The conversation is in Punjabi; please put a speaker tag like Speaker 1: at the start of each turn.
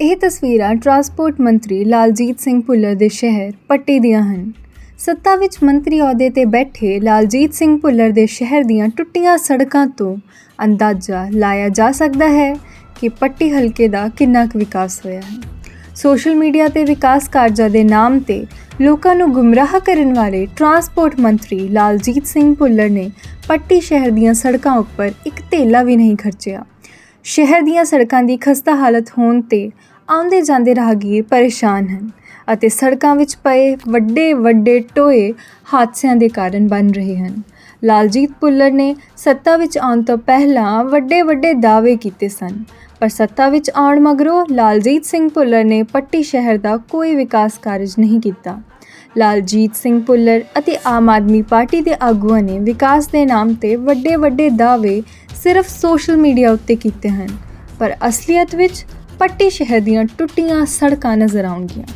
Speaker 1: ਇਹ ਤਸਵੀਰਾਂ ਟਰਾਂਸਪੋਰਟ ਮੰਤਰੀ ਲਾਲਜੀਤ ਸਿੰਘ ਭੁੱਲਰ ਦੇ ਸ਼ਹਿਰ ਪੱਟੀ ਦੀਆਂ ਹਨ। ਸੱਤਾ ਵਿੱਚ ਮੰਤਰੀ ਅਹੁਦੇ ਤੇ ਬੈਠੇ ਲਾਲਜੀਤ ਸਿੰਘ ਭੁੱਲਰ ਦੇ ਸ਼ਹਿਰ ਦੀਆਂ ਟੁੱਟੀਆਂ ਸੜਕਾਂ ਤੋਂ ਅੰਦਾਜ਼ਾ ਲਾਇਆ ਜਾ ਸਕਦਾ ਹੈ ਕਿ ਪੱਟੀ ਹਲਕੇ ਦਾ ਕਿੰਨਾ ਕੁ ਵਿਕਾਸ ਹੋਇਆ ਹੈ। ਸੋਸ਼ਲ ਮੀਡੀਆ ਤੇ ਵਿਕਾਸ ਕਾਰਜਾਂ ਦੇ ਨਾਮ ਤੇ ਲੋਕਾਂ ਨੂੰ ਗੁੰਮਰਾਹ ਕਰਨ ਵਾਲੇ ਟਰਾਂਸਪੋਰਟ ਮੰਤਰੀ ਲਾਲਜੀਤ ਸਿੰਘ ਭੁੱਲਰ ਨੇ ਪੱਟੀ ਸ਼ਹਿਰ ਦੀਆਂ ਸੜਕਾਂ ਉੱਪਰ ਇੱਕ ਧੇਲਾ ਵੀ ਨਹੀਂ ਖਰਚਿਆ। ਸ਼ਹਿਰ ਦੀਆਂ ਸੜਕਾਂ ਦੀ ਖਸਤਾ ਹਾਲਤ ਹੋਣ ਤੇ ਆਉਂਦੇ ਜਾਂਦੇ ਰਾਹਗੀਰ ਪਰੇਸ਼ਾਨ ਹਨ ਅਤੇ ਸੜਕਾਂ ਵਿੱਚ ਪਏ ਵੱਡੇ ਵੱਡੇ ਟੋਏ ਹਾਦਸਿਆਂ ਦੇ ਕਾਰਨ ਬਣ ਰਹੇ ਹਨ। ਲਾਲਜੀਤ ਭੁੱਲਰ ਨੇ ਸੱਤਾ ਵਿੱਚ ਆਉਣ ਤੋਂ ਪਹਿਲਾਂ ਵੱਡੇ ਵੱਡੇ ਦਾਅਵੇ ਕੀਤੇ ਸਨ, ਪਰ ਸੱਤਾ ਵਿੱਚ ਆਉਣ ਮਗਰੋਂ ਲਾਲਜੀਤ ਸਿੰਘ ਭੁੱਲਰ ਨੇ ਪੱਟੀ ਸ਼ਹਿਰ ਦਾ ਕੋਈ ਵਿਕਾਸ ਕਾਰਜ ਨਹੀਂ ਕੀਤਾ। ਲਾਲਜੀਤ ਸਿੰਘ ਭੁੱਲਰ ਅਤੇ ਆਮ ਆਦਮੀ ਪਾਰਟੀ ਦੇ ਆਗੂਆਂ ਨੇ ਵਿਕਾਸ ਦੇ ਨਾਮ ਤੇ ਵੱਡੇ ਵੱਡੇ ਦਾਅਵੇ ਸਿਰਫ ਸੋਸ਼ਲ ਮੀਡੀਆ ਉੱਤੇ ਕੀਤੇ ਹਨ, ਪਰ ਅਸਲੀਅਤ ਵਿੱਚ ਪੱਟੀ ਸ਼ਹਿਰ ਦੀਆਂ ਟੁੱਟੀਆਂ ਸੜਕਾਂ ਨਜ਼ਰ ਆਉਣਗੀਆਂ।